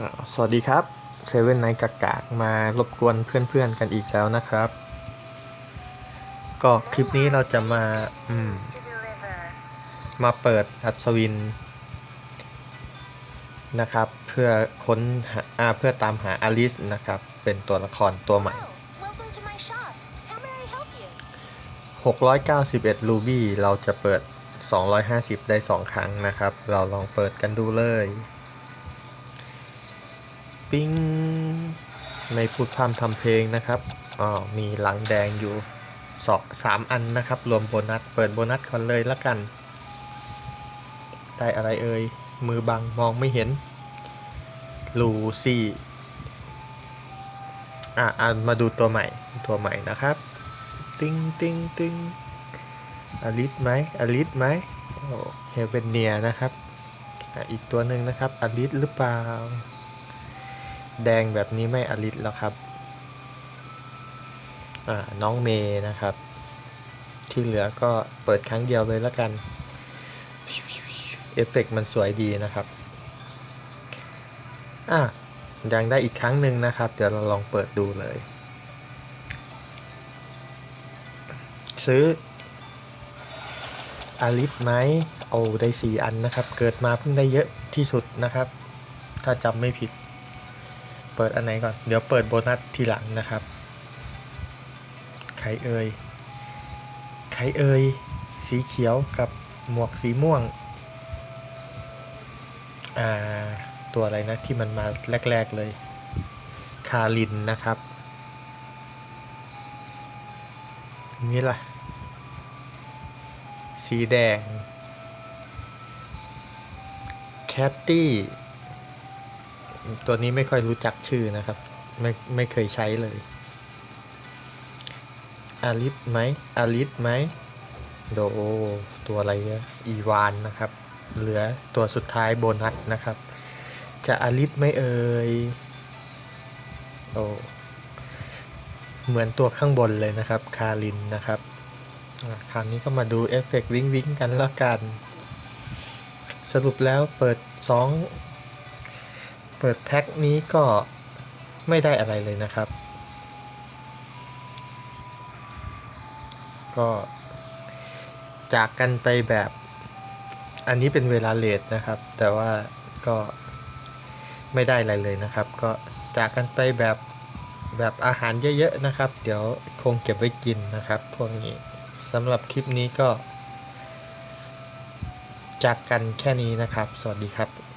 อ่าสวัสดีครับเซเว่นไนท์กากากมารบกวนเพื่อนๆกันอีกแล้วนะครับ ก็คลิปนี้เราจะมาอืม to deliver. มาเปิดอัศวิน นะครับ เพื่อค้นหาอ่าเพื่อตามหาอลิสนะครับ เป็นตัวละครตัวใหม่ Oh, welcome to my shop. How may I help you? 691 รูบี้เราจะเปิด 250 ได้ 2 ครั้งนะครับ เราลองเปิดกันดูเลย ปิ้งไม่พูดพร่ำทำเพลงนะครับอ๋อมีหลังแดงอยู่สองสามอันนะครับ รวมโบนัส เปิดโบนัสก่อนเลยละกัน ได้อะไรเอ่ย มือบังมองไม่เห็น ลูซี่ อะอะมาดูตัวใหม่ ตัวใหม่นะครับ ติ้งติ้งติ้งอลิสไหมอลิสไหมโอ้เฮเวนเนียนะครับอะอีกตัวหนึ่งนะครับอลิสหรือเปล่า แดงแบบนี้ไม่อลิสแล้วครับน้องเมย์นะครับ ที่เหลือก็เปิดครั้งเดียวเลยแล้วกัน เอฟเฟกต์มันสวยดีนะครับอะยังได้อีกครั้งหนึ่งนะครับ เดี๋ยวเราลองเปิดดูเลย ซื้ออาลิสไหมเอาได้สี่อันนะครับ เกิดมาเพิ่งได้เยอะที่สุดนะครับ ถ้าจำไม่ผิด เปิดอันไหนก่อน เดี๋ยวเปิดโบนัสทีหลังนะครับ ใครเอ่ย ใครเอ่ย สีเขียวกับหมวกสีม่วง อ่า ตัวอะไรนะที่มันมาแรก ๆเลย คารินนะครับ นี่ล่ะ สีแดง แคตตี้ ตัวนี้ไม่ค่อยรู้จักชื่อนะครับ ไม่ไม่เคยใช้เลยอาริสไหมอาริสไหมโดตัวอะไรนะอีวานนะครับ เหลือตัวสุดท้ายโบนัสนะครับ จะอาริสไหมเอ่ยโอเหมือนตัวข้างบนเลยนะครับ คารินนะครับ คราวนี้ก็มาดูเอฟเฟกต์วิ้งวิ้งกันแล้วกัน สรุปแล้วเปิด 2 ปิดแพ็คนี้ก็ไม่ได้อะไรเลยนะครับ ก็จากกันไปแบบ อันนี้เป็นเวลาเลทนะครับ แต่ว่าก็ไม่ได้อะไรเลยนะครับ ก็จากกันไปแบบแบบอาหารเยอะๆนะครับ เดี๋ยวคงเก็บไว้กินนะครับ พวกนี้สำหรับคลิปนี้ก็ จากกันแค่นี้นะครับ สวัสดีครับ